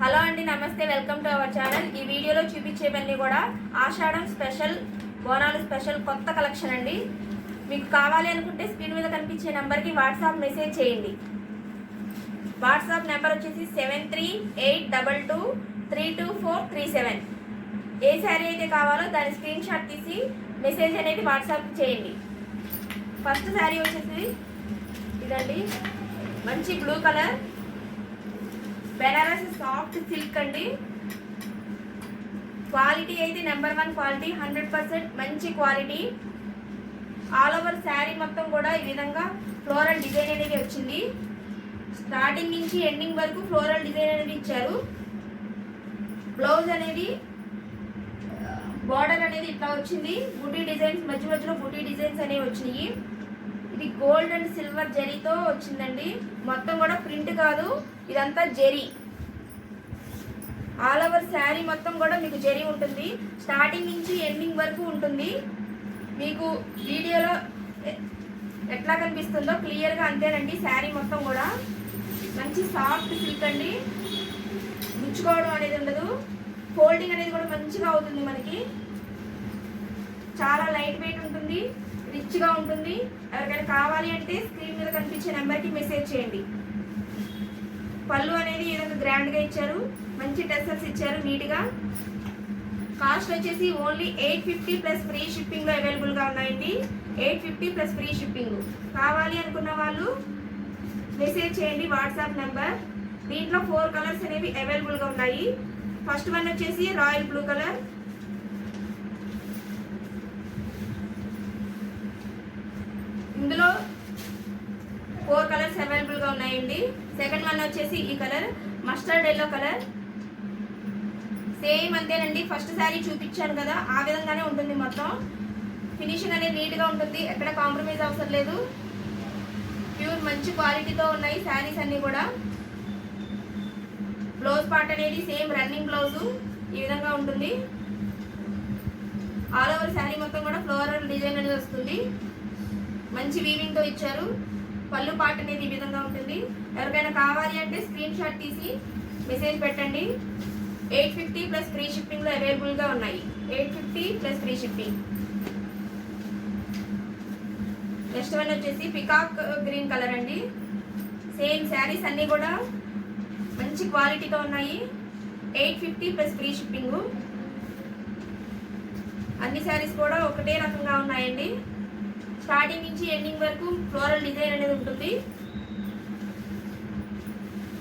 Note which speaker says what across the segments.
Speaker 1: Hello అండి నమస్తే welcome to our channel. ఈ వీడియోలో చూపించేవన్నీ కూడా ఆషాఢం స్పెషల్ బోనాలు స్పెషల్ కొత్త కలెక్షన్ అండి. మీకు కావాలి అనుకుంటే స్క్రీన్ మీద కనిపించే నెంబర్కి వాట్సాప్ మెసేజ్ చేయండి. వాట్సాప్ నెంబర్ వచ్చేసి seven three eight double two three two four three seven. ఏ శారీ అయితే కావాలో దాని స్క్రీన్ షాట్ తీసి మెసేజ్ అనేది వాట్సాప్ చేయండి. ఫస్ట్ శారీ వచ్చేసి ఇదండి. మంచి blue colour. Banaras soft silk అండి. క్వాలిటీ అయితే number one quality hundred percent మంచి క్వాలిటీ. ఆల్ ఓవర్ శారీ మొత్తం కూడా ఈ విధంగా ఫ్లోరల్ డిజైన్ అనేది వచ్చింది. స్టార్టింగ్ నుంచి ఎండింగ్ వరకు ఫ్లోరల్ డిజైన్ అనేది ఇచ్చారు. బ్లౌజ్ అనేది బార్డర్ అనేది ఇట్లా వచ్చింది. బుటీ డిజైన్స్ మధ్య మధ్యలో బుటీ డిజైన్స్ అనేవి వచ్చినాయి. ఇది గోల్డ్ అండ్ సిల్వర్ జరీతో వచ్చిందండి. మొత్తం కూడా ప్రింట్ కాదు. ఇదంతా జరీ. ఆల్ ఓవర్ శారీ మొత్తం కూడా మీకు జరీ ఉంటుంది. స్టార్టింగ్ నుంచి ఎండింగ్ వరకు ఉంటుంది. మీకు వీడియోలో ఎట్లా కనిపిస్తుందో క్లియర్గా అంతేనండి శారీ మొత్తం కూడా. మంచి సాఫ్ట్ సిల్క్ అండి. గుచ్చుకోవడం అనేది ఉండదు. ఫోల్డింగ్ అనేది కూడా మంచిగా అవుతుంది మనకి. చాలా లైట్ వెయిట్ ఉంటుంది. మంచిగా ఉంటుంది. ఎవరికైనా కావాలి అంటే స్క్రీన్ మీద కనిపించే నెంబర్కి మెసేజ్ చేయండి. పళ్ళు అనేది ఏదైనా గ్రాండ్గా ఇచ్చారు మంచి టెసల్స్ ఇచ్చారు నీట్గా. కాస్ట్ వచ్చేసి only eight fifty plus free shipping అవైలబుల్గా ఉన్నాయండి. Eight fifty plus free shipping కావాలి అనుకున్న వాళ్ళు మెసేజ్ చేయండి వాట్సాప్ నెంబర్ దీంట్లో ఫోర్ కలర్స్ అనేవి అవైలబుల్గా ఉన్నాయి. ఫస్ట్ వన్ వచ్చేసి రాయల్ బ్లూ కలర్ ఇందులో ఫోర్ కలర్స్ అవైలబుల్గా ఉన్నాయండి సెకండ్ వన్ వచ్చేసి ఈ colour. Mustard yellow colour. Same అంతేనండి. ఫస్ట్ శారీ చూపించాను కదా ఆ విధంగానే ఉంటుంది మొత్తం. ఫినిషింగ్ అనేది నీట్గా ఉంటుంది. ఎక్కడ కాంప్రమైజ్ అవసరం లేదు. ప్యూర్ మంచి క్వాలిటీతో ఉన్నాయి శారీస్ అన్నీ కూడా. బ్లౌజ్ పార్ట్ అనేది సేమ్ రన్నింగ్ బ్లౌజు ఈ విధంగా ఉంటుంది. ఆల్ ఓవర్ శారీ మొత్తం కూడా ఫ్లోరల్ డిజైన్ అనేది వస్తుంది. మంచి వీవింగ్తో ఇచ్చారు. పళ్ళు పాట అనేది ఈ విధంగా ఉంటుంది. ఎవరికైనా కావాలి అంటే స్క్రీన్ షాట్ తీసి మెసేజ్ పెట్టండి. ఎయిట్ ఫిఫ్టీ ప్లస్ ఫ్రీ షిప్పింగ్లో అవైలబుల్గా ఉన్నాయి. Eight fifty plus free shipping next one వచ్చేసి పికాక్ గ్రీన్ కలర్ అండి. సేమ్ శారీస్ అన్నీ కూడా మంచి క్వాలిటీతో ఉన్నాయి. Eight fifty plus free shipping అన్ని శారీస్ కూడా ఒకటే రకంగా ఉన్నాయండి. స్టార్టింగ్ నుంచి ఎండింగ్ వరకు ఫ్లోరల్ డిజైన్ అనేది ఉంటుంది.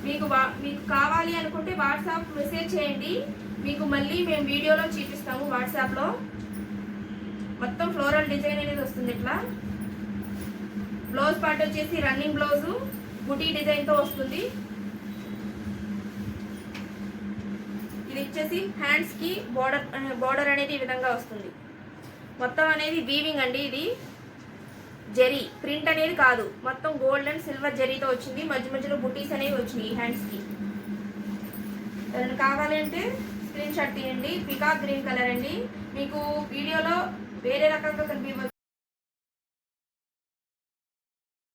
Speaker 1: మీకు వా మీకు కావాలి అనుకుంటే వాట్సాప్ మెసేజ్ చేయండి. మీకు మళ్ళీ మేము వీడియోలో చూపిస్తాము వాట్సాప్లో. మొత్తం ఫ్లోరల్ డిజైన్ అనేది వస్తుంది ఇట్లా. బ్లౌజ్ పార్ట్ వచ్చేసి రన్నింగ్ బ్లౌజు బుటీ డిజైన్తో వస్తుంది. ఇది వచ్చేసి హ్యాండ్స్కి బోర్డర్ బోర్డర్ అనేది ఈ విధంగా వస్తుంది. మొత్తం అనేది వీవింగ్ అండి ఇది. జరీ ప్రింట్ అనేది కాదు. మొత్తం గోల్డ్ అండ్ సిల్వర్ జరీతో వచ్చింది. మధ్య మధ్యలో బుటీస్ అనేవి వచ్చినాయి హ్యాండ్స్కి ఎవరైనా కావాలి అంటే స్క్రీన్ షాట్ తీయండి. పికాక్ గ్రీన్ కలర్ అండి. మీకు వీడియోలో వేరే రకంగా కనిపించవచ్చు